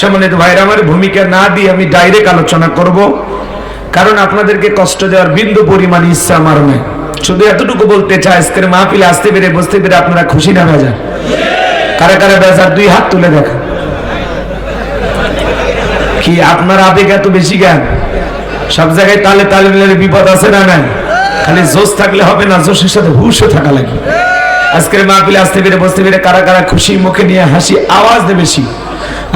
সম্মানিত ভাইরা, আমার ভূমিকা না দিয়ে আমি ডাইরেক্ট আলোচনা করব। কারণ আপনাদেরকে কষ্ট দেওয়ার বিন্দু পরিমাণ ইচ্ছা আমার নেই। শুধু এতটুকু বলতে চাই, আজকের মাহফিলে আসতে পেরে, বসতে পেরে আপনারা খুশি না বেজার? কারা কারা বেজার? দুই হাত তুলে দেখা। কি, আপনার আবেগ এত বেশি জ্ঞান সব জায়গায় তালে তালে মিলে বিপদ আছে না নাই? খালি জোশ থাকলে হবে না, জোশের সাথে হুশও থাকা লাগে। আজকের মাহফিলে আসতে পেরে, বসতে পেরে কারা কারা খুশি, মুখে নিয়ে হাসি, আওয়াজ দেবে বেশি।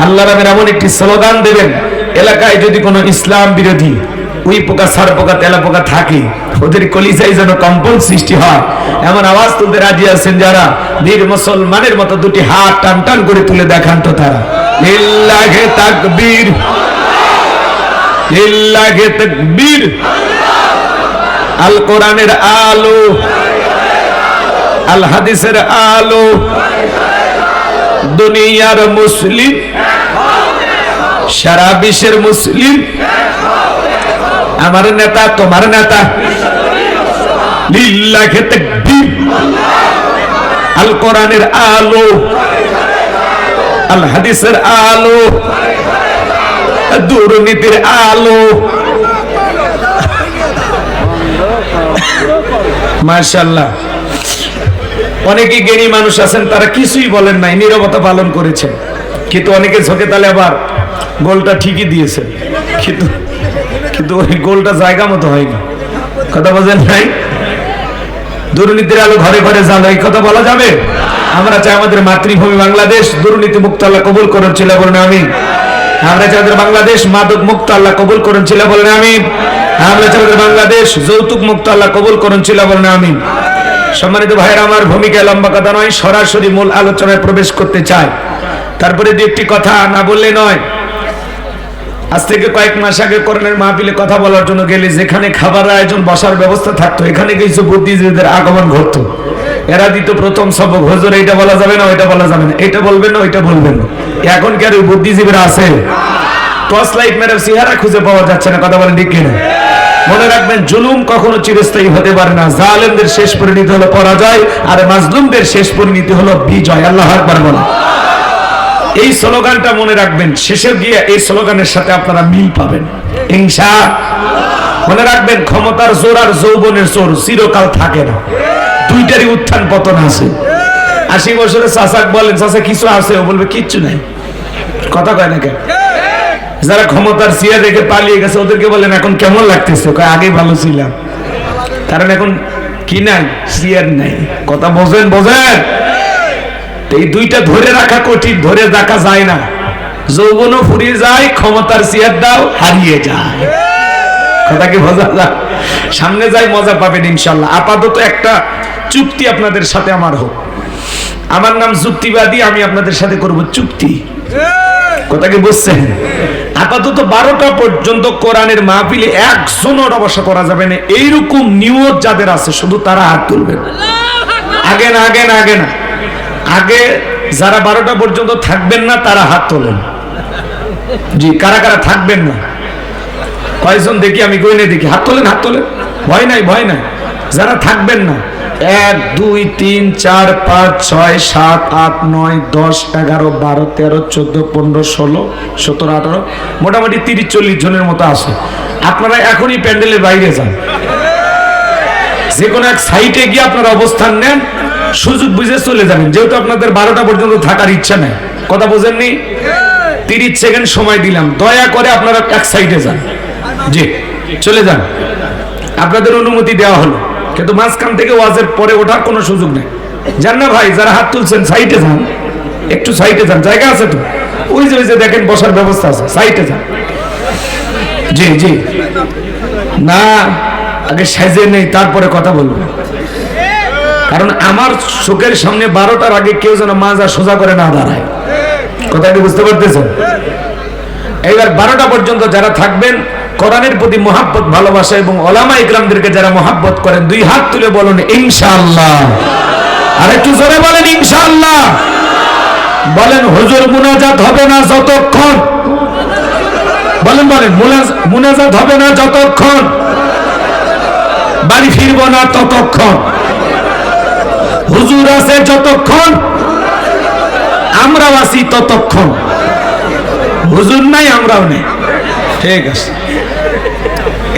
আল্লাহ রামের এমন একটি স্লোগান দেবেন, এলাকায় যদি কোনো ইসলাম বিরোধী উই পোকা, সার পোকা, তেলা পোকা থাকে, ওদের কলিজাই যেন কম্পন সৃষ্টি হয়। এমন আওয়াজ তুলতে রাজি আছেন যারা? বীর মুসলমানের মতো দুটি হাত টান টান করে তুলে দেখান তো তারা। লিল্লাহে তাকবীর। লিল্লাহে তাকবীর। আল কোরআনের আলো। আল হাদিসের আলো। দুনিয়ার মুসলিম। সারা বিশ্বের মুসলিম। আমার নেতা, তোমার নেতা। লিল্লাহে তাকবীর। আল কোরআনের আলো। আল হাদিসের আলো। দুর্নীতির আলো। মাশাল্লাহ অনেকে জ্ঞানী মানুষ আছেন, তারা কিছুই বলেন নাই, নীরবতা পালন করেছেন। কিন্তু অনেকে ঝোঁকে তালে আবার গোলটা ঠিকই দিয়েছে। কিন্তু কিন্তু ওই গোলটা জায়গা মতো হয়নি। কথা বলেন নাই দুর্নীতির আলো ঘরে ঘরে জানো এই কথা বলা যাবে? আমরা চাই আমাদের মাতৃভূমি বাংলাদেশ। দুর্নীতি মুক্ত আল্লাহ কবুল করেন, ছিল বলেন আমি আমরা চাই আমাদের বাংলাদেশ মাদক মুক্ত আল্লাহ কবুল করেন, ছিল বলেন আমি আমরা চাই আমাদের বাংলাদেশ যৌতুক মুক্ত আল্লাহ কবুল করেন, ছিল বলেন আমি সম্মানিত ভাইয়ের, আমার ভূমিকা লম্বা কথা নয়, সরাসরি মূল আলোচনায় প্রবেশ করতে চাই। তারপরে দু একটি কথা না বললে নয় আজ থেকে কয়েক মাস আগে করোনার মাহফিলে কথা বলার জন্য গেলে যেখানে খাবার আয়োজন বসার ব্যবস্থা থাকতো, এখানে কিছু বুদ্ধিজীবীদের আগমন ঘটতো। এরা দিত প্রথম সবক। হজুর এটা বলা যাবে না, ওইটা বলা যাবে না। এটা বলবেন না, ওইটা বলবেন না। এখন কি আর ওই বুদ্ধিজীবীরা আছে? টর্চ লাইট মেরে চেহারা খুঁজে পাওয়া যাচ্ছে না, কথা বলেন ঠিক কিনা? মনে রাখবেন, জুলুম কখনো চিরস্থায়ী হতে পারে না। জালেমদের শেষ পরিণতি হলো পরাজয়, আর মাজলুমদের শেষ পরিণতি হলো বিজয়। আল্লাহ আকবার বলা এই স্লোগানটা মনে রাখবেন, শেষে গিয়ে এই স্লোগানের সাথে আপনারা মিল পাবেন। হিংসা, মনে রাখবেন, ক্ষমতার জোর আর যৌবনের জোর চিরকাল থাকে না। দুইটারই উত্থান পতন আছে। আশি বছরের চাষাক বলেন চাষা কিছু আছে? ও বলবে, কিচ্ছু নাই। কথা কয় না কেন? যারা ক্ষমতার সিয়া দেখে পালিয়ে গেছে, ওদেরকে বলেন, এখন কেমন লাগতেছে? আগে ভালো ছিলাম। কারণ এখন কি নাই? সিয়ার নাই। কথা বোঝেন বোঝেন। এই দুইটা ধরে রাখা কঠিন, ধরে রাখা যায় না। যৌবনও ফুরিয়ে যায়, ক্ষমতার চেয়ার দাও হারিয়ে যায়। কথা কি বোঝা যায় সামনে যাই, মজা পাবেন ইনশাল্লাহ আপাতত একটা চুক্তি আপনাদের সাথে আমার হোক। আমার নাম যুক্তিবাদী, আমি আপনাদের সাথে করব চুক্তি। কথা কি বুঝছেন? আপাতত বারোটা পর্যন্ত কোরআনের মাহফিলে একজনের অবশ্য করা যাবে না। এইরকম নিয়ত যাদের আছে, শুধু তারা হাত তুলবেন। আগে না আগে না আগে না। আগে যারা বারোটা পর্যন্ত থাকবেন না, তারা হাত তোলেন। জি, কারা কারা থাকবেন না? কয়জন দেখি, আমি গইনে দেখি। হাত তোলেন হাত তোলেন। ভয় নাই ভয় নাই। যারা থাকবেন না, এক, দুই, তিন, চার, পাঁচ, ছয়, সাত, আট, নয়, দশ, এগারো, বারো, তেরো, চোদ্দ, পনেরো, ষোলো, সতেরো, আঠারো, মোটামুটি তিরিশ, চল্লিশ জনের মতো আছে। আপনারা এখনই প্যান্ডেলের বাইরে যান। যে কোনো এক সাইটে গিয়ে আপনারা অবস্থান নেন। সুযোগ বুঝে চলে যাবেন। যেহেতু আপনাদের বারোটা পর্যন্ত থাকার ইচ্ছা নেই। কথা বোঝেননি? তিরিশ সেকেন্ড সময় দিলাম। দয়া করে আপনারা এক সাইডে যান। জি, চলে যান। আপনাদের অনুমতি দেওয়া হলো। কিন্তু মাঝখান থেকে ওয়াজের পরে ওঠার কোনো সুযোগ নেই। যান না ভাই, যারা হাত তুলছেন, সাইডে যান। একটু সাইডে যান। জায়গা আছে তো? ওই যে ওই যে দেখেন, বসার ব্যবস্থা আছে। সাইডে যান। জি জি। না, আগে সাজে নেই, তারপরে কথা বলব। কারণ আমার চোখের সামনে বারোটার আগে কেউ যেন মাজা সোজা করে না দাঁড়ায়। কথা কি বুঝতে পারতেছেন? এইবার বারোটা পর্যন্ত যারা থাকবেন, কোরআনের প্রতি মহাব্বত, ভালোবাসা এবং ওলামা ইকরামদেরকে যারা মহাব্বত করেন, দুই হাত তুলে বলুন, ইনশাআল্লাহ। আর একটু জোরে বলেন, ইনশাআল্লাহ। বলেন, হুজুর মুনাজাত হবে না যতক্ষণ? বলেন বলেন মুনাজাত হবে না যতক্ষণ? বাড়ি ফিরবো না ততক্ষণ? হুজুর আছে যতক্ষণ? আমরাও আছি ততক্ষণ। হুজুর নাই, আমরাও নেই। ঠিক আছে।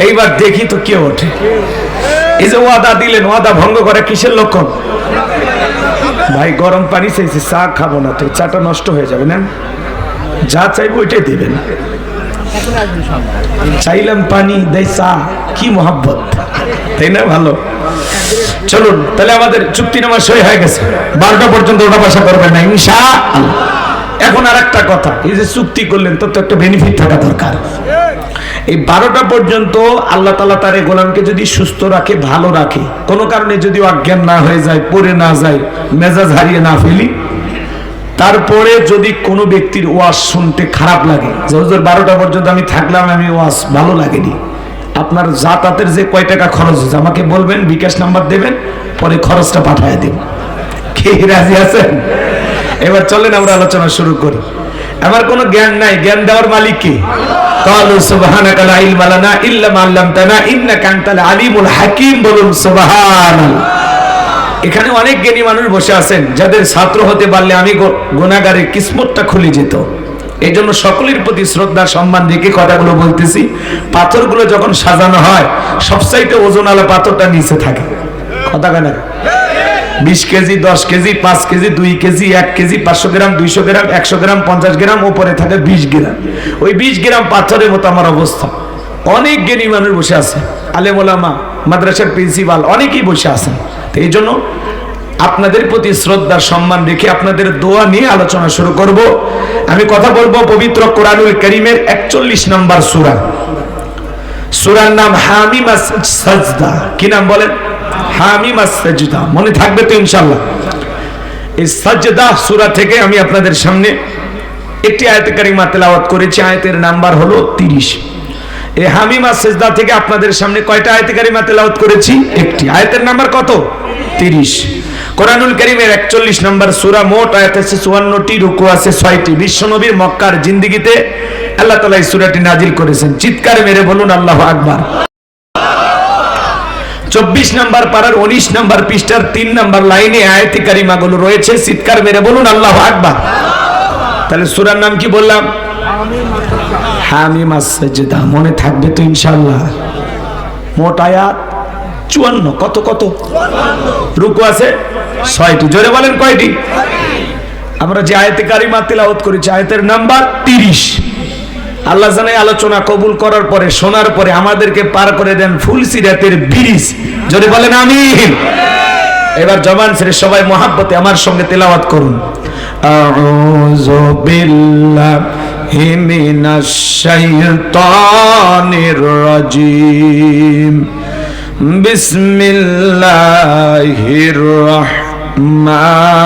এইবার দেখি তো কে ওঠে। এই যে ওয়াদা দিলেন, ওয়াদা ভঙ্গ করে কিসের লক্ষণ? ভাই, গরম পানি চাইছি, চা খাব না তো, চাটা নষ্ট হয়ে যাবে না যা চাইব ওইটাই দেবেন। চাইলাম পানি দেয় চা, কি মহাব্বত। তাই না, ভালো? চলুন, তাহলে আমাদের চুক্তিনামা সই হয়ে গেছে। বারোটা পর্যন্ত ওটা বাসা করবেন না ইনশা এখন আর একটা কথা, এই যে চুক্তি করলেন তো তো একটা বেনিফিট থাকা দরকার। এই বারোটা পর্যন্ত আল্লাহ তালা তার এই গোলামকে যদি সুস্থ রাখে, ভালো রাখে, কোনো কারণে যদি অজ্ঞান না হয়ে যায়, পড়ে না যায়, মেজাজ হারিয়ে না ফেলি, তারপরে যদি কোনো ব্যক্তির ওয়াজ শুনতে খারাপ লাগে, যে হুজুর বারোটা পর্যন্ত আমি থাকলাম, আমি ওয়াজ ভালো লাগেনি আপনার যাতায়াতের যে কয় টাকা খরচ হয়েছে, আমাকে বলবেন, বিকাশ নাম্বার দেবেন, পরে খরচটা পাঠিয়ে দেব। কে রাজি আছেন? এবার চলেন, আমরা আলোচনা শুরু করি। আমার কোনো জ্ঞান নাই, জ্ঞান দেওয়ার মালিক কে? কালু সুবহানাকা লা ইলমা লানা ইল্লা মা আল্লামতানা, ইন্নাকা আনতাল আলিমুল হাকিম বলুন সুবহানাল্লাহ। এখানে অনেক জ্ঞানী মানুষ বসে আছেন, যাদের ছাত্র হতে পারলে আমি গুণাগারের কিসমতটা খুলে যেত। এই জন্য সকলের প্রতি শ্রদ্ধা, সম্মান রেখে কথাগুলো বলতেছি। পাথরগুলো যখন সাজানো হয়, সবচাইতে ওজনওয়ালা পাথরটা নিচে থাকে। কথা কেন? বিশ কেজি, দশ কেজি, পাঁচ কেজি, দুই কেজি, এক কেজি, পাঁচশো গ্রাম, দুইশো গ্রাম, একশো গ্রাম, পঞ্চাশ গ্রাম ওপরে থাকে বিশ গ্রাম। ওই বিশ গ্রাম পাথরের মতো আমার অবস্থা। অনেক জ্ঞানী মানুষ বসে আছে আলেমোলামা মাদ্রাসার প্রিন্সিপাল, অনেকেই বসে আছেন। এই জন্য আপনাদের প্রতি শ্রদ্ধা সম্মান রেখে আপনাদের দোয়া নিয়ে আলোচনা শুরু করব। আমি কথা বলব পবিত্র কোরআনুল করিমের একচল্লিশ নম্বর সুরা। সুরার নাম হামিমা সাজদা। কি নাম বলেন? হামিমা সাজদা। মনে থাকবে তো ইনশাল্লাহ এই সাজদা সুরা থেকে আমি আপনাদের সামনে একটি আয়তে কারিমা তেলাওয়াত করেছি। আয়াতের নাম্বার হলো তিরিশ। এই হামিমা সেজদা থেকে আপনাদের সামনে কয়টা আয়তে কারিমা তেলাওয়াত করেছি? একটি। আয়াতের নাম্বার কত? তিরিশ। কোরআনুল করিমের একচল্লিশ নম্বর সুরা মোট আয়াত আছে চুয়ান্নটি, রুকু আছে ছয়টি। বিশ্বনবীর মক্কার জিন্দিগিতে আল্লাহ তালা এই সুরাটি নাজিল করেছেন। চিৎকার মেরে বলুন, আল্লাহ আকবার। চব্বিশ নাম্বার পাড়ার উনিশ নাম্বার পৃষ্ঠার তিন নাম্বার লাইনে আয়াতি কারিমাগুলো রয়েছে। চিৎকার মেরে বলুন, আল্লাহ আকবার। তাহলে সুরার নাম কি বললাম? হামিমা সাজদা মনে থাকবে তো ইনশাল্লাহ মোট আয়াত চুয়ান্ন, কত কত? রুকু আছে? ছয়টি জোরে বলেন কয়টি আমরা যে আয়তে কারিমা তেলাওয়াত করেছি, আয়াতের নাম্বার তিরিশ। আল্লাহ জানে আলোচনা কবুল করার পরে, শোনার পরে আমাদেরকে পার করে দেন ফুল সিরাতের ব্রিজ। জোরে বলেন আমিন। এবার জবান ছেড়ে সবাই মহাব্বতে আমার সঙ্গে তেলাওয়াত করুন। আউযু বিল্লাহি মিনাশ শাইতানির রাজিম। বিসমিল্লাহির রহমানির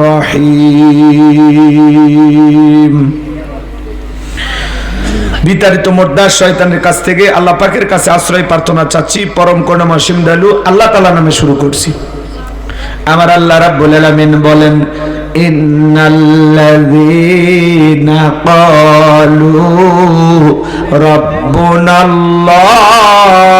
রহিম বিতাড়িত মোর্দার শয়তানের কাছ থেকে আল্লাহ পাকের কাছে আশ্রয় প্রার্থনা চাচ্ছি পরম করুণা সীম দয়ালু আল্লাহ তাআলা নামে শুরু করছি আমার আল্লাহ রাব্বুল আলামিন বলেন ইন্নাল্লাযীনা ক্বালু রাব্বুনাল্লাহ ربنا الله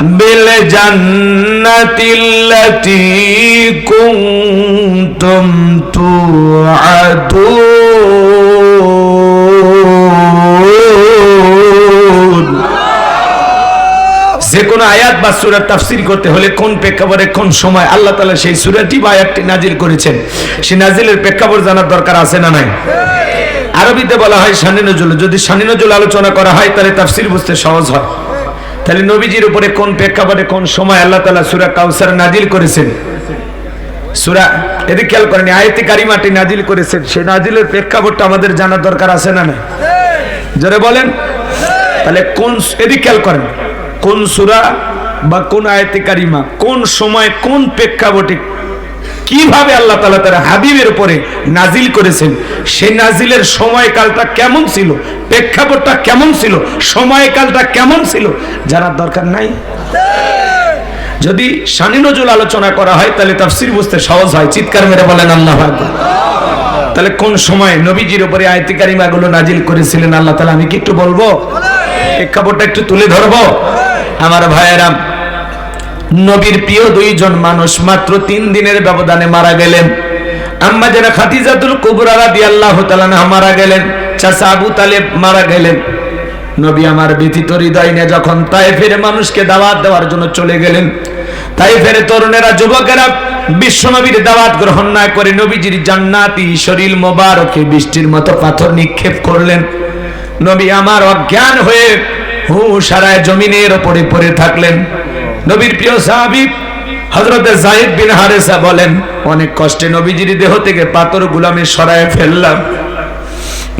بالجنة التي كنتم توعدون যে কোনো আয়াত বা সুরার তাফসির করতে হলে কোন প্রেক্ষাপটে কোন সময় আল্লাহ তাআলা সেই সুরাটি বা আয়াতটি নাজিল করেছেন সেই নাজিলের প্রেক্ষাপট জানার দরকার আছে না নাই আরবিতে বলা হয় শানি নজুল যদি শানি নজুল আলোচনা করা হয় তাহলে তাফসির বুঝতে সহজ হয় তাহলে নবীজির উপরে কোন প্রেক্ষাপটে কোন সময় আল্লাহ তালা সুরা কাউসার নাজিল করেছেন? সুরা, এদিকে খেয়াল করেন আয়তি কারিমাটি নাজিল করেছেন। সে নাজিলের প্রেক্ষাপটটা আমাদের জানার দরকার আছে না না জোরে বলেন। তাহলে কোন, এদিকে খেয়াল করেন, কোন সুরা বা কোন আয়তি কারিমা, কোন সময় কোন প্রেক্ষাপটে কীভাবে আল্লাহ তালা তার হাবিবের উপরে নাজিল করেছেন? সেই নাজিলের সময়কালটা কেমন ছিল? প্রেক্ষাপটটা কেমন ছিল? সময়কালটা কেমন ছিল? জানার দরকার নাই। যদি শানি নজুল আলোচনা করা হয়, তাহলে তাফসির বুঝতে সহজ হয়। চিৎকার মেরে বলেন, আল্লাহ। তাহলে কোন সময় নবীজির উপরে আয়তি কারিমাগুলো নাজিল করেছিলেন, আল্লাহ তালা আমি কি একটু বলব? প্রেক্ষাপটটা একটু তুলে ধরবো? আমার ভাইয়েরাম নবীর প্রিয় দুইজন মানুষ মাত্র তিন দিনের ব্যবধানে মারা গেলেন। আম্মা যারা খাতিজাতুল কুবরা রাদিয়াল্লাহু তাআলা মারা গেলেন। আবু তালেব মারা গেলেন। নবী আমার হৃদয় যখন মানুষকে দাওয়াত দেওয়ার জন্য চলে গেলেন তরুণেরা, যুবকেরা বিশ্বনবীর দাওয়াত গ্রহণ না করে নবীজির জান্নাতি শরীর মোবারকে বৃষ্টির মতো পাথর নিক্ষেপ করলেন। নবী আমার অজ্ঞান হয়ে হু সারায় জমিনের ওপরে পড়ে থাকলেন। নবীর প্রিয় সাহাবী হজরতে জাহিদ বিন হারেসা বলেন, অনেক কষ্টে নবীজির দেহ থেকে পাথর গুলামে সরায় ফেললাম।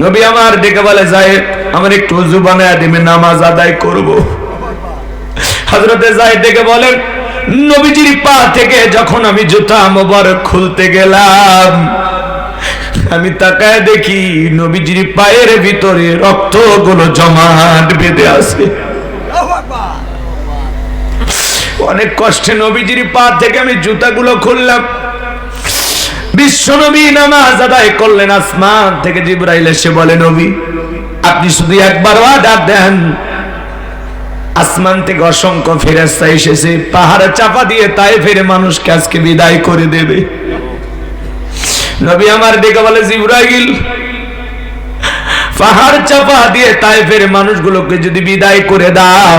নবী আমার ডেকে বলে জাহিদ আমার একটু উজু বানায় দিবে নামাজ আদায় করব। হজরতে জাহিদ ডেকে বলেন নবীজির পা থেকে যখন আমি জুতা মোবারক খুলতে গেলাম আমি তাকায় দেখি নবীজির পায়ের ভিতরে রক্তগুলো জমাট বেঁধে আছে। অনেক কষ্টে নবীজির পা থেকে আমি জুতাগুলো খুললাম। বিশ্বনবী নামাজ আদায় করলেন আসমান থেকে জিব্রাইল এসে বলে, নবী, আপনি শুধু একবার অর্ডার দেন। আসমান থেকে অসংখ্য ফেরেস্তা এসেছে, পাহাড়ে চাপা দিয়ে তাই ফেরে মানুষকে আজকে বিদায় করে দেবে। নবী আমার ডেকে বলে, জিব্রাইল, পাহাড় চাপা দিয়ে তাই ফেরে মানুষগুলোকে যদি বিদায় করে দাও,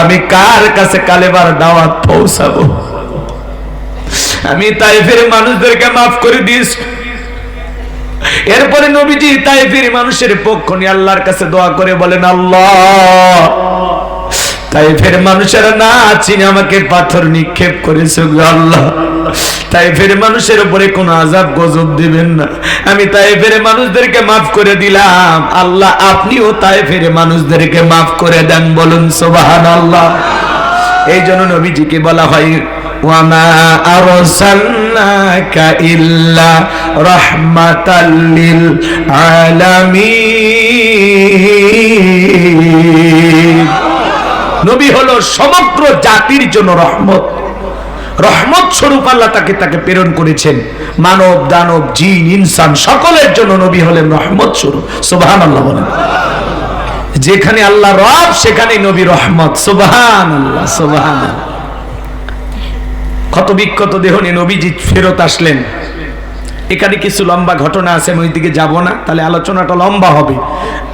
আমি কার কাছে কালেবার দাওয়াত পৌঁছাবো? আমি তাইফের মানুষদেরকে মাফ করে দিস। এরপরে নবীজি তাইফের মানুষের পক্ষ নিয়ে আল্লাহর কাছে দোয়া করে বলেন, আল্লাহ, তাইফের না চিনে আমাকে পাথর নিক্ষেপ করেছে আল্লাহ। তাইফের মানুষের উপরে কোনো আজাব গজব দিবেন না। আমি তাইফের মানুষদেরকে মাফ করে দিলাম। আল্লাহ, আপনিও তাইফের মানুষদেরকে মাফ করে দেন বলুন সোবাহান আল্লাহ এই জন্য নবীজিকে বলা হয় আরসালনাকা ইল্লা রাহমাতাল লিল আলামিন নবী হলো সমগ্র জাতির জন্য রহমত। রহমত স্বরূপ আল্লাহ তাকে তাকে প্রেরণ করেছেন। মানব, দানব, জিন, ইনসান সকলের জন্য নবী হলেন রহমত স্বরূপ। সুবহান আল্লাহ বলেন। যেখানে আল্লাহ রব সেখানে নবী রহমত। সুবহান আল্লাহ সুবহান ক্ষত বিক্ষত দেহ নিয়ে নবীজি ফেরত আসলেন। এখানে কিছু লম্বা ঘটনা আছে, আমি ওই দিকে যাব না, তাহলে আলোচনাটা লম্বা হবে।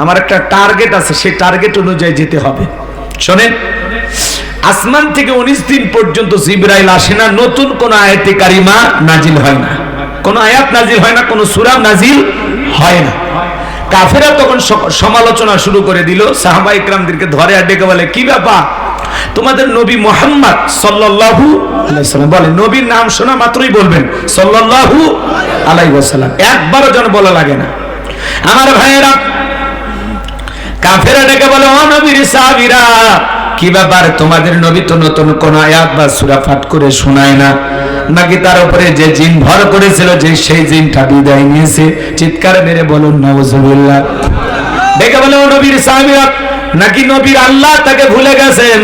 আমার একটা টার্গেট আছে, সেই টার্গেট অনুযায়ী যেতে হবে। শোনেন, আসমান থেকে উনিশ দিন পর্যন্ত জিব্রাইল আসে না, নতুন কোন আয়াতে কারিমা নাজিল হয় না। কোন আয়াত নাজিল হয় না, কোন সুরাম নাজিল হয় না। কাফেরা তখন সমালোচনা শুরু করে দিল সাহাবা ইকরামদেরকে ধরে আর ডেকে বলে, কি ব্যাপার? তোমাদের নবী মোহাম্মদ সাল্লাল্লাহু আলাইহি সাল্লাম বলে, নবীর নাম শোনা মাত্রই বলবেন, সাল্লাল্লাহু আলাইহি ওয়াসাল্লাম। একবারও যেন বলা লাগে না। আমার ভাইয়েরা, কাফেরা ডেকে বলে, ও নবীর সাহাবীরা, কি ব্যাপার? তোমাদের নবী তো নতুন কোন আয়াত বা সূরা পাঠ করে শোনায় না। নাকি তার উপরে যে জিন ভর করেছিল, যে সেই জিনটা বিদায় নিয়েছে? চিৎকার মেরে বলুন নওয়াজুবিল্লাহ ডেকে বলে, ও নবীর সাহাবীরা নাকি নবীর আল্লাহ তাকে ভুলে গেছেন?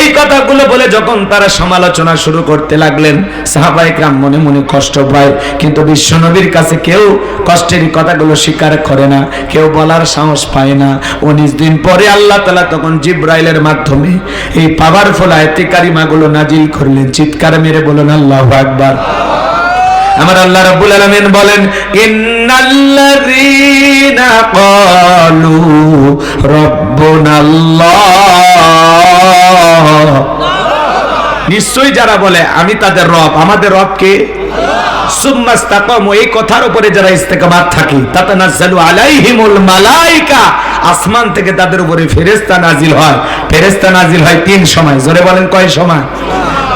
এই কথাগুলো বলে যখন তারা সমালোচনা শুরু করতে লাগলেন সাহাবাইকরাম মনে মনে কষ্ট পায়। কিন্তু বিশ্ব নবীর কাছে কেউ কষ্টের কথাগুলো স্বীকার করে না, কেউ বলার সাহস পায় না। উনিশ দিন পরে আল্লাহ তালা তখন জিব্রাইলের মাধ্যমে এই পাওয়ারফুল আয়তি কারিমাগুলো নাজিল করলেন। চিৎকার মেরে বলুন, আল্লাহ আকবার। আমার আল্লাহ রাব্বুল আলামিন বলেন, ইন্নাল্লাযীনা ক্বালু রাব্বুনাল্লাহ। নিশ্চয়ই যারা বলে, আমি তাদের রব, আমাদের রব কে? এই কথার উপরে যারা ইস্তেকামাত থাকে তাতানাজ্জালু আলাইহিমুল মালাইকা, আসমান থেকে তাদের উপরে ফেরেশতা নাজিল হয়। ফেরেশতা নাজিল হয় তিন সময়। জোরে বলেন কয় সময়?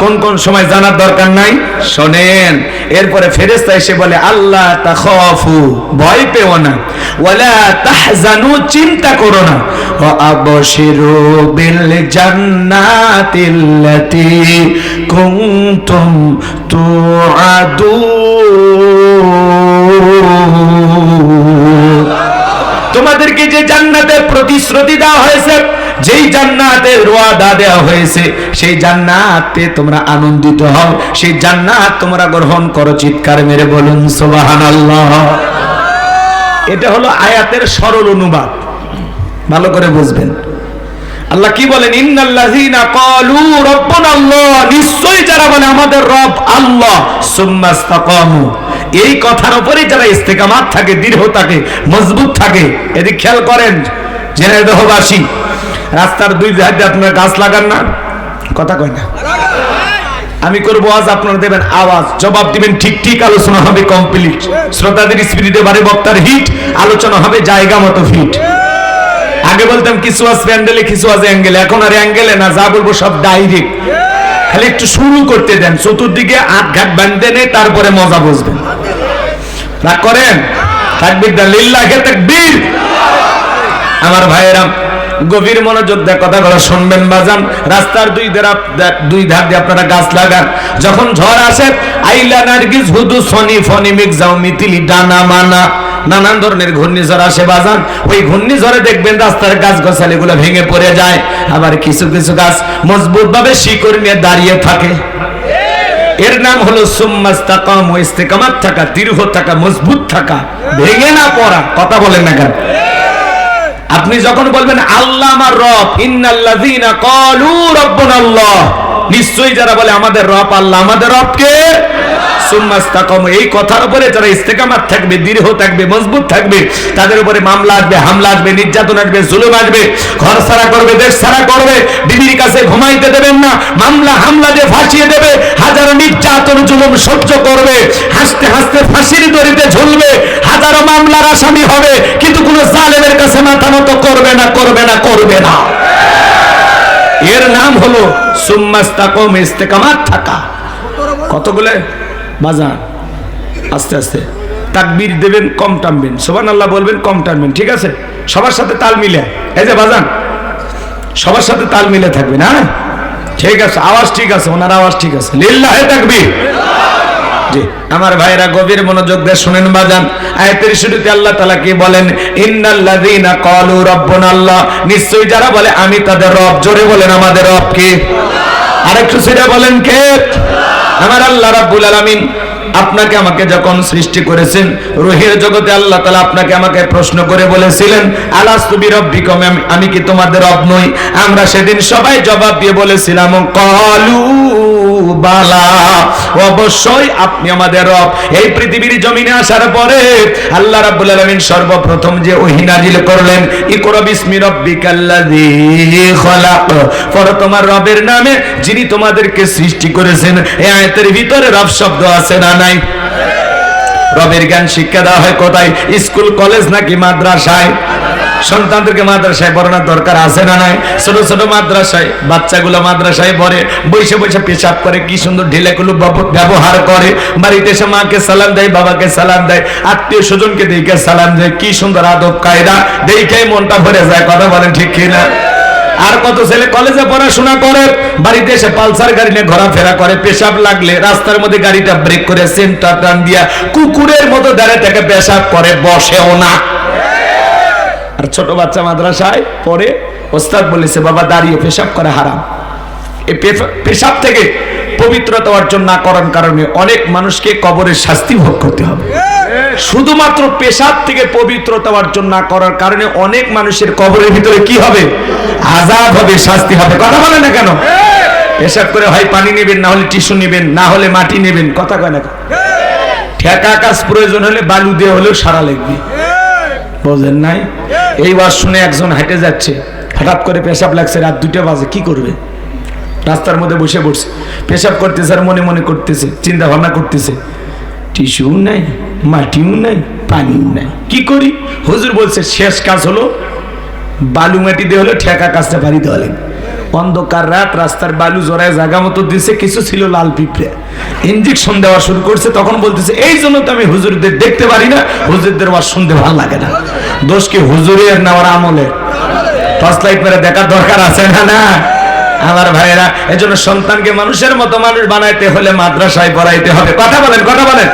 কোন কোন সময় জানার দরকার নাই শোনেন এরপরে ফেরেশতা এসে বলে আল্লাহ তাখাফু ভয় পেও না ওয়ালা তাহজানু চিন্তা করো না وأبشروا بالجنات التي كنتم توعدون তোমাদেরকে যে জান্নাতের প্রতিশ্রুতি দেওয়া হয়েছে যেই জান্নাতের ওয়াদা দেওয়া হয়েছে, সেই জান্নাতে তোমরা আনন্দিত হও। সেই জান্নাত তোমরা গ্রহণ করো, চিৎকার মেরে বলুন, সুবহানাল্লাহ। এটা হলো আয়াতের সরল অনুবাদ। ভালো করে বুঝবেন। আল্লাহ কি বলেন? ইন্নাল্লাযীনা ক্বালু রাব্বুনাল্লাহ, নিশ্চয়ই যারা বলে আমাদের রব আল্লাহ সুম্মাস্তাকামু এই কথার উপরে যারা ইস্তেকামাত থাকে, দৃঢ় থাকে, মজবুত থাকে, এদিক খেয়াল করেন, জেনে দেহবাসী। রাস্তার দুই ধারে আপনারা গাছ লাগান না। কথা কয় না। আমি করব আজ আপনারা দেবেন আওয়াজ, জবাব দিবেন ঠিক ঠিক আলোচনা হবে কমপ্লিট শ্রোতাদের স্পিরিটে বাড়ি বক্তার হিট, আলোচনা হবে জায়গা মতো ফিট আগে বলতাম, কিছু আজ প্যান্ডেলে কিছু আজ অ্যাঙ্গেলে এখন আর অ্যাঙ্গেলে না, যা বলব সব ডাইরেক্ট খালি একটু শুরু করতে দেন, চতুর্দিকে আট ঘাট বাঁধতে নেই, তারপরে মজা বুঝবেন রাগ করেন? তাকবির দেন লিল্লাহে তাকবীর। আমার ভাইয়েরা গভীর মনোযোগ কথাগুলো শুনবেন, বাজান। রাস্তার দুই দুই ধার দিয়ে আপনারা গাছ লাগান। যখন ঝড় আসে, আইলা নার্গিস হুদু সনি ফনি মিতিলি ডানা মানা। নানান ধরনের ঘূর্ণিঝড় আসে, বাজান। ওই ঘূর্ণিঝড়ে দেখবেন রাস্তার গাছ ভেঙে পড়ে যায়। আবার কিছু কিছু গাছ মজবুত ভাবে শিকড় নিয়ে দাঁড়িয়ে থাকে। এর নাম হলো সুম্মাস্তাকাম ইস্তেকামাত থাকা দীর্ঘ থাকা, মজবুত থাকা। ভেঙে না পড়া, কথা বলেন না কেন? আপনি যখন বলবেন, আল্লাহ আমার রব, ইন্নাল্লাযীনা ক্বালু রাব্বুনাল্লাহ, নিশ্চয়ই যারা বলে, আমাদের রব আল্লাহ, আমাদের রবকে এই কথার উপরে যারা ইস্তেকামাত থাকবে, দৃঢ় থাকবে, মজবুত থাকবে, তাদের উপরে মামলা আসবে, হামলা আসবে, নির্যাতন আসবে, জুলুম আসবে, ঘর ছাড়া করবে, দেশ ছাড়া করবে, বিবির কাছে ঘুমাইতে দেবেন না, মামলা, হামলা দিয়ে ফাঁসিয়ে দেবে, হাজারো নির্যাতন, জুলুম সহ্য করবে, হাসতে হাসতে ফাঁসির দড়িতে ঝুলবে মামলার আসামি হবে, কিন্তু কোনো জালেমের কাছে মাথা নত করবে না করবে না করবে না। এর নাম হলো সুম্মাস্তাকম ইস্তেকামাত থাকা। বাজান, আস্তে আস্তে। তাকবীর দেবেন, কম টানবেন। সোবান আল্লাহ বলবেন, কম টানবেন, ঠিক আছে? সবার সাথে তাল মিলে। এই যে বাজান, সবার সাথে তাল মিলে থাকবেন হ্যাঁ ঠিক আছে, আওয়াজ ঠিক আছে, ওনার আওয়াজ ঠিক আছে। লিল্লাহে তাকবীর। জি আমার ভাইরা গভীর মনোযোগ দিয়ে শুনেন বাজান। আয়াতের শুরুতে আল্লাহ তাআলা কি বলেন? ইন্নাল্লাযীনা ক্বালু রাব্বুনাল্লাহ। নিশ্চয়ই যারা বলে, আমি তাদের রব। জোরে বলেন, আমাদের রব কে? আল্লাহ আরেকটু সেটা বলেন কে? আমার আল্লাহ রাব্বুল আলামিন আপনাকে আমাকে যখন সৃষ্টি করেছেন, রুহের জগতে আল্লাহ তালা আপনাকে আমাকে প্রশ্ন করে বলেছিলেন আলাস্তুবি রব্বিকম আমি- আমি কি তোমাদের রব নই? আমরা সেদিন সবাই জবাব দিয়ে বলেছিলাম, কলু বালা, অবশ্যই আপনি আমাদের রব। এই পৃথিবীর জমিনে আসার পরে আল্লাহ রাব্বুল আলামিন সর্বপ্রথম যে ওহী নাজিল করলেন, ইকরা বিসমি রাব্বিকাল্লাযী খলাক। পর তোমার রবের নামে যিনি তোমাদেরকে সৃষ্টি করেছেন এই আয়াতের ভিতরে রব শব্দ আছে না নাই? রবের জ্ঞান শিক্ষা দেওয়া হয় কোথায়? স্কুল, কলেজ নাকি মাদ্রাসায়? সন্তানদেরকে মাদ্রাসায় পড়ানোর দরকার আছে না নাই? ছোট ছোট মাদ্রাসায়, বাচ্চাগুলো মাদ্রাসায় পড়ে, বসে বসে পেশাব করে, কি সুন্দর ঢিলেগুলো ব্যবহার করে। বাড়িতে এসে মাকে সালাম দেয়, বাবাকে সালাম দেয়, আত্মীয় স্বজনকে দেখে সালাম দেয়, কি সুন্দর আদব কায়দা। দেখেই মনটা ভরে যায়, কথা বলেন ঠিক কিনা? আর কত ছেলে কলেজে পড়াশোনা করে, বাড়িতে এসে পালসার গাড়ি নিয়ে ঘোরাফেরা করে, পেশাব লাগলে রাস্তার মধ্যে গাড়িটা ব্রেক করে সেন্টার টান দিয়া কুকুরের মতো দাঁড়িয়ে থেকে, পেশাব করে, বসেও না। আর ছোট বাচ্চা মাদ্রাসায় পরে ওস্তাদ বলেছে, বাবা, দাঁড়িয়ে পেশাব করে হারাম। এই পেশাব থেকে পবিত্রতা অর্জন না করার কারণে অনেক মানুষকে কবরের শাস্তি ভোগ করতে হবে। শুধুমাত্র পেশাব থেকে পবিত্রতা অর্জন না করার কারণে অনেক মানুষের কবরের ভিতরে কি হবে? আজাব হবে, শাস্তি হবে। কথা বলে না কেন? পেশাব করে হয় পানি নেবেন, না হলে টিস্যু নেবেন, না হলে মাটি নেবেন। কথা কয় না? ঠেকা কাজ প্রয়োজন হলে বালু দিয়ে হলেও সারা লাগবে। বোঝেন নাই? এই ওয়াজ শুনে একজন হেঁটে যাচ্ছে। হঠাৎ করে পেশাব লাগছে, রাত দুটো বাজে, কি করবে? রাস্তার মধ্যে বসে পড়ছে। পেশাব করতেছে আর মনে মনে করতেছে, চিন্তা ভাবনা করতেছে। টিস্যু নাই, মাটিও নাই, পানিও নাই। কি করি? হুজুর বলছে, শেষ কাজ হলো বালু মাটি দিয়ে হলো ঠেকা কাজটা বাড়ি দেওয়া লাগবে। অন্ধকার রাত, রাস্তার বালু জড়ায় জায়গা মতো দিছে, কিছু ছিল লাল পিঁপড়ে। ইঞ্জেকশন দেওয়া শুরু করছে, তখন বলতেছে, এই জন্য তো আমি হুজুরদের দেখতে পারি না, হুজুরদের ওয়াজ শুনতে ভালো লাগে না। দোষ কি হুজুরের না ওর আমলের টর্চ লাইট মেরে দেখার দরকার আছে না না? আমার ভাইয়েরা, এজন্য সন্তানকে মানুষের মতো মানুষ বানাইতে হলে মাদ্রাসায় পড়াইতে হবে। কথা বলেন কথা বলেন।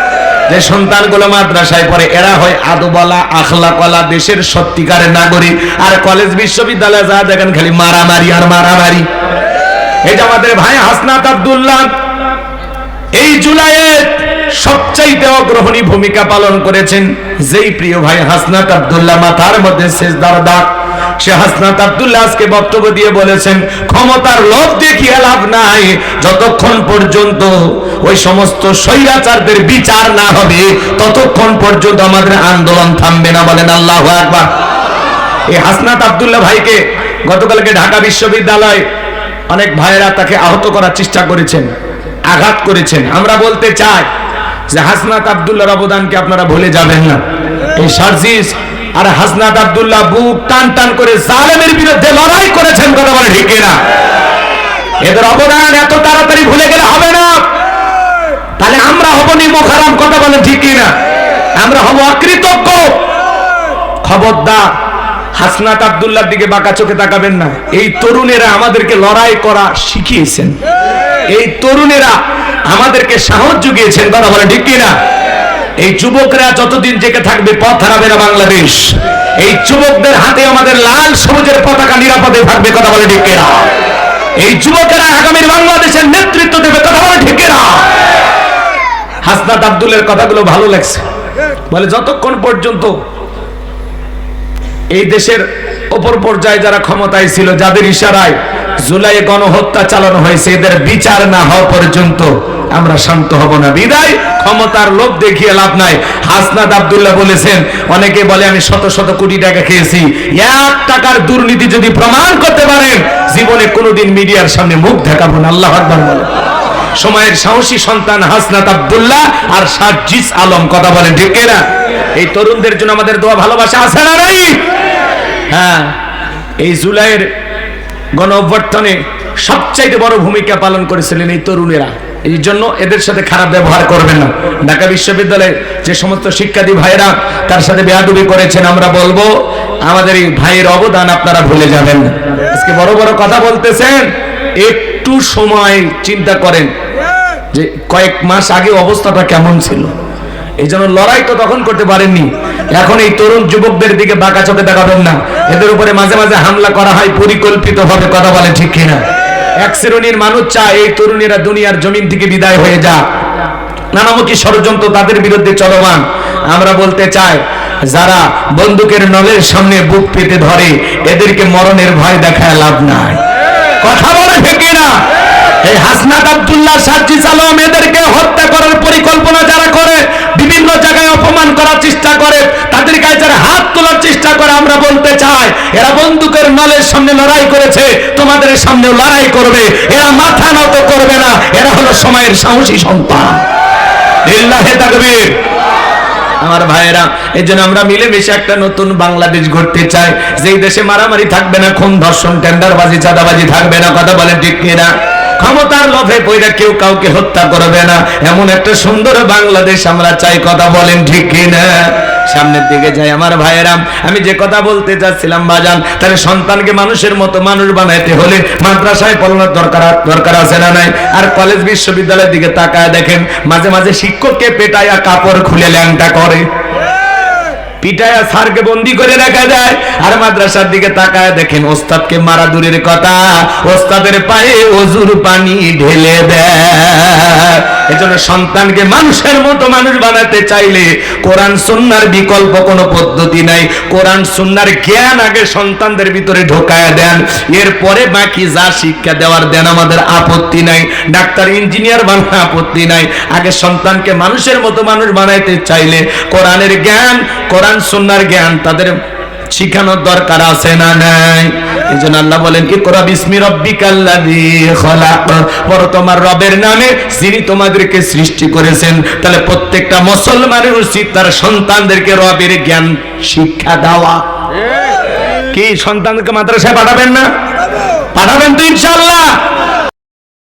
যে সন্তানগুলো মাদ্রাসায় পড়ে, এরা হয় আদুবলা আখলাকলা দেশের সত্যিকারের নাগরিক। আর কলেজ, বিশ্ববিদ্যালয়ে যা দেখেন, খালি মারামারি আর মারামারি। এই যে আমাদের ভাই হাসনাত আব্দুল্লাহ, এই জুলাইয়ে সবচাইতে অগ্রহণী ভূমিকা পালন করেছেন যেই প্রিয় ভাই হাসনাত আব্দুল্লাহ মাথার মধ্যে শেষদার দাগ। বক্তব্য দিয়ে বলেছেন, ক্ষমতার লোভ দেখিয়ে লাভ নাই, যতক্ষণ পর্যন্ত ওই সমস্ত স্বৈরাচারদের বিচার না হবে, ততক্ষণ পর্যন্ত আমাদের আন্দোলন থামবে না, বলেন আল্লাহ আকবার। এই হাসনাত আব্দুল্লাহ ভাইকে গতকালকে ঢাকা বিশ্ববিদ্যালয় অনেক ভাইয়েরা তাকে আহত করার চেষ্টা করেছেন, আঘাত করেছেন। আমরা বলতে চাই যে হাসনাত আব্দুল্লাহর অবদানকে আপনারা ভুলে যাবেন না। এই সার্জিস আর হাসনাত আব্দুল্লাহ বুক টান টান করে জালেমের বিরুদ্ধে লড়াই করেছেন কথা বলে ঠিক না এদের অবদান এত তাড়াতাড়ি ভুলে গেলে হবে না। তাহলে আমরা হব নিমুখারাম কথা বলে ঠিক না আমরা হব অকৃতজ্ঞ। খবরদার হাসনাত আব্দুল্লাহর দিকে বাঁকা চোখে তাকাবেন না। এই তরুণেরা আমাদেরকে লড়াই করা শিখিয়েছেন। এই তরুণেরা আমাদেরকে সাহস জুগিয়েছেন, কথা বলে ঠিক কিনা? এই যুবকরা যতদিন জেগে থাকবে, পথ হারাবে না বাংলাদেশ। এই যুবকদের হাতে আমাদের লাল সবুজের পতাকা নিরাপদে থাকবে, কথা বলে ঠিক কিনা? এই যুবকেরা আগামীর বাংলাদেশের নেতৃত্ব দেবে, কথা বলে ঠিক কিনা? হাসনাত আব্দুলের কথাগুলো ভালো লাগছে। বলে যতক্ষণ পর্যন্ত এই দেশের ওপর পর্যায়ে যারা ক্ষমতায় ছিল, যাদের ইশারায় জুলাই গণহত্যা চালানো হয়েছে, এদের বিচার না হওয়া পর্যন্ত আমরা শান্ত হব না। বিদায়, ক্ষমতার লোভ দেখিয়ে লাভ নাই। হাসনাদ আব্দুল্লাহ বলেছেন, অনেকে বলে আমি শত শত কোটি টাকা খেয়েছি। এক টাকার দুর্নীতি যদি প্রমাণ করতে পারেন, জীবনে কোনোদিন মিডিয়ার সামনে মুখ দেখাবো না। আল্লাহ বলে সময়ের সাহসী সন্তান হাসনাত আব্দুল্লাহ আর সার্জিস আলম, কথা বলেন ঠিক না এই তরুণদের জন্য আমাদের দোয়া ভালোবাসা আছে না নাই? হ্যাঁ এই জুলাইয়ের গণ অভ্যর্থনে সবচাইতে বড় ভূমিকা পালন করেছিলেন এই তরুণেরা। এই জন্য এদের সাথে খারাপ ব্যবহার করবেন না। ঢাকা বিশ্ববিদ্যালয়ে যে সমস্ত শিক্ষার্থী ভাইয়েরা, তার সাথে বেয়াদুবি করেছেন, আমরা বলব, আমাদের এই ভাইয়ের অবদান আপনারা ভুলে যাবেন না। আজকে বড় বড় কথা বলতেছেন, একটু সময় চিন্তা করেন যে কয়েক মাস আগে অবস্থাটা কেমন ছিল। এই জন্য লড়াই তো তখন করতে পারেননি। এখন এই তরুণ যুবকদের দিকে বাঁকা চোখে দেখাবেন না। এদের উপরে মাঝে মাঝে হামলা করা হয় পরিকল্পিত ভাবে কথা বলে ঠিক কিনা। এক শ্রেণির মানুষ চায় এই তরুণীরা দুনিয়ার জমিন থেকে বিদায় হয়ে যা নানামুখী ষড়যন্ত্র তাদের বিরুদ্ধে চলমান। আমরা বলতে চাই, যারা বন্দুকের নলের সামনে বুক পেতে ধরে, এদেরকে মরণের ভয় দেখায় লাভ নাই। কথা বলে ঠিক না এই হাসনাত আব্দুল্লাহ সাজ্জি আলম এদেরকে হত্যা করার পরিকল্পনা যারা করে অপমান করার চেষ্টা করে, তাদের যারা হাত তোলার চেষ্টা করে, আমরা বলতে চাই, এরা বন্দুকের নলের সামনে লড়াই করেছে, তোমাদের সামনেও লড়াই করবে, এরা মাথা নত করবে না, এরা হলো সময়ের সাহসী সন্তান। আমার ভাইয়েরা, এই জন্য আমরা মিলেমিশে একটা নতুন বাংলাদেশ গড়তে চাই। যেই দেশে মারামারি থাকবে না, খুন, ধর্ষণ, টেন্ডারবাজি, চাঁদাবাজি থাকবে না, কথা বলেন ঠিক কিনা? ক্ষমতার লোভে পইরা কেউ কাউকে হত্যা করবে না। এমন একটা সুন্দর বাংলাদেশ আমরা চাই, কথা বলেন ঠিক কিনা? সামনের দিকে যাই আমার ভাইয়েরাম আমি যে কথা বলতে চাচ্ছিলাম, বাজান, তাহলে সন্তানকে মানুষের মতো মানুষ বানাইতে হলে মাদ্রাসায় পড়ানোর দরকার দরকার আছে না নাই? আর কলেজ বিশ্ববিদ্যালয়ের দিকে তাকায় দেখেন, মাঝে মাঝে শিক্ষককে পেটায়া কাপড় খুলে ল্যাংটা করে। পিটায়া সারকে বন্দি করে রাখা যায় আর মাদ্রাসার দিকে তাকায় দেখেন ওস্তাদকে মারা দূরের কথা। ওস্তাদের পায়ে অজুর পানি ঢেলে দেয়। এজন্য সন্তানকে মানুষের মতো মানুষ বানাতে চাইলে কোরআন সুন্নার বিকল্প কোনো পদ্ধতি নাই। কোরআন সুন্নার জ্ঞান আগে সন্তানদের ভিতরে ঢোকায় দেন। এরপরে বাকি যা শিক্ষা দেওয়ার দেন আমাদের আপত্তি নাই। ডাক্তার, ইঞ্জিনিয়ার বানানো আপত্তি নাই। আগে সন্তানকে মানুষের মতো মানুষ বানাইতে চাইলে কোরআনের জ্ঞান, কোরআন সুন্নার জ্ঞান তাদের শিখানোর দরকার আছে না নাই? এই জন্য আল্লাহ বলেন কি করা বিস্মি রব্বিকাল্লাযী খলাক। পর তোমার রবের নামে যিনি তোমাদেরকে সৃষ্টি করেছেন তাহলে প্রত্যেকটা মুসলমানের উচিত তার সন্তানদেরকে রবের জ্ঞান শিক্ষা দেওয়া। কি সন্তানকে মাদ্রাসায় পাঠাবেন না? পাঠাবেন তো ইনশাআল্লাহ।